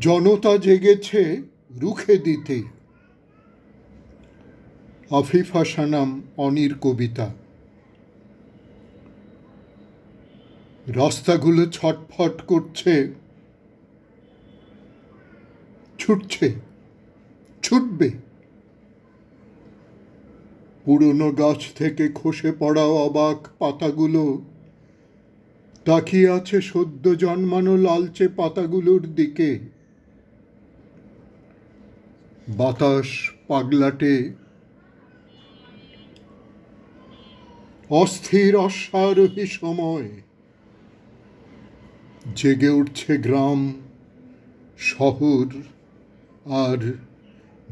জনতা জেগেছে রুখে দিতে। আফিফা সানাম অনির কবিতা। রাস্তাগুলো ছটফট করছে। ছুটছে, ছুটবে। পুরনো গাছ থেকে খসে পড়া অবাক পাতাগুলো। তাকিয়ে আছে সদ্য জন্মানো লালচে পাতাগুলোর দিকে। বাতাস পাগলাটে। অস্থির, অশ্বারোহী সময়। জেগে উঠছে গ্রাম, শহর আর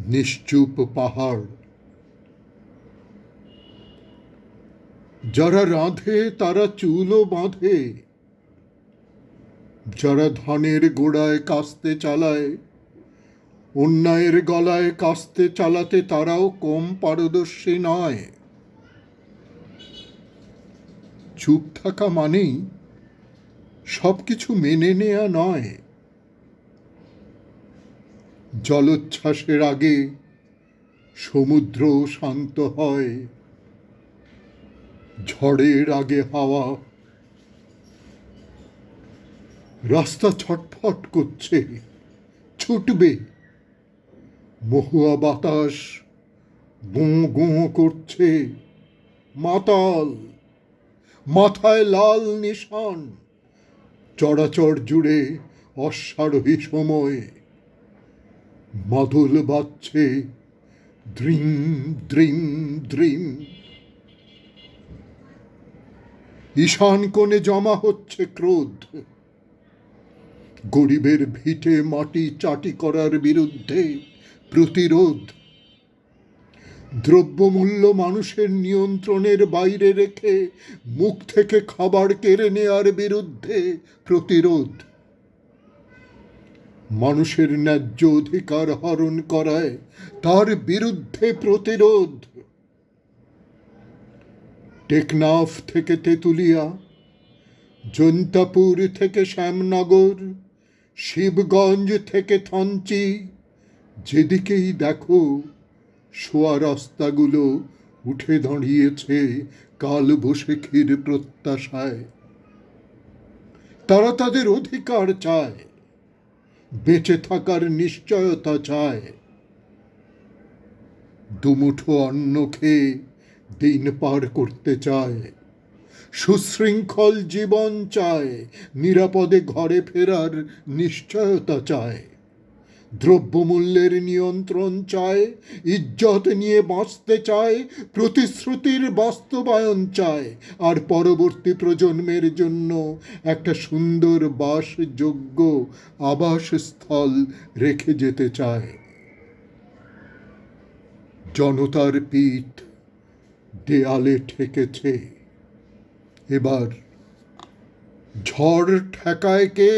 নিশ্চুপ পাহাড়। যারা রাঁধে, তারা চুলও বাঁধে। যারা ধানের গোড়ায় কাস্তে চালায়, অন্যায়ের গলায় কাস্তে চালাতে তারাও কম পারদর্শী নয়। চুপ থাকা মানেই সব কিছু মেনে নেয়া নয়। জলোচ্ছ্বাসের আগে সমুদ্র শান্ত হয়। ঝড়ের আগে হাওয়া। রাস্তা ছটফট করছে, ছুটবে। মহুয়া বাতাস গোঁ গোঁ করছে। মাতাল, মাথায় লাল নিশান, চড়াচড় জুড়ে অশ্বারোহী সময়। মাদুল বাজছে, দ্রিম দ্রিম দ্রিম। ঈশান কোণে জমা হচ্ছে ক্রোধ। গরিবের ভিটে মাটি চাটি করার বিরুদ্ধে প্রতিরোধ। দ্রব্যমূল্য মানুষের নিয়ন্ত্রণের বাইরে রেখে মুখ থেকে খাবার কেড়ে নেয়ার বিরুদ্ধে প্রতিরোধ। মানুষের ন্যায্য অধিকার হরণ করায় তার বিরুদ্ধে প্রতিরোধ। টেকনাফ থেকে তেঁতুলিয়া, জৈন্তাপুর থেকে শ্যামনগর, শিবগঞ্জ থেকে থঞ্চি, যেদিকেই দেখো শোয়া রাস্তাগুলো উঠে দাঁড়িয়েছে কাল বসেখির প্রত্যাশায়। তারা তাদের অধিকার চায়, বেঁচে থাকার নিশ্চয়তা চায়। দুমুঠো অন্ন খেয়ে দিন পার করতে চায়। সুশৃঙ্খল জীবন চায়। নিরাপদে ঘরে ফেরার নিশ্চয়তা চায়। দ্রব্যমূল্যের নিয়ন্ত্রণ চায়। ইজ্জত নিয়ে বাঁচতে চায়। প্রতিশ্রুতির বাস্তবায়ন চায়। আর পরবর্তী প্রজন্মের জন্য একটা সুন্দর বাসযোগ্য আবাসস্থল রেখে যেতে চায়। জনতার পিঠ দেয়ালে ঠেকেছে। এবার ঝড় ঠেকায় কে?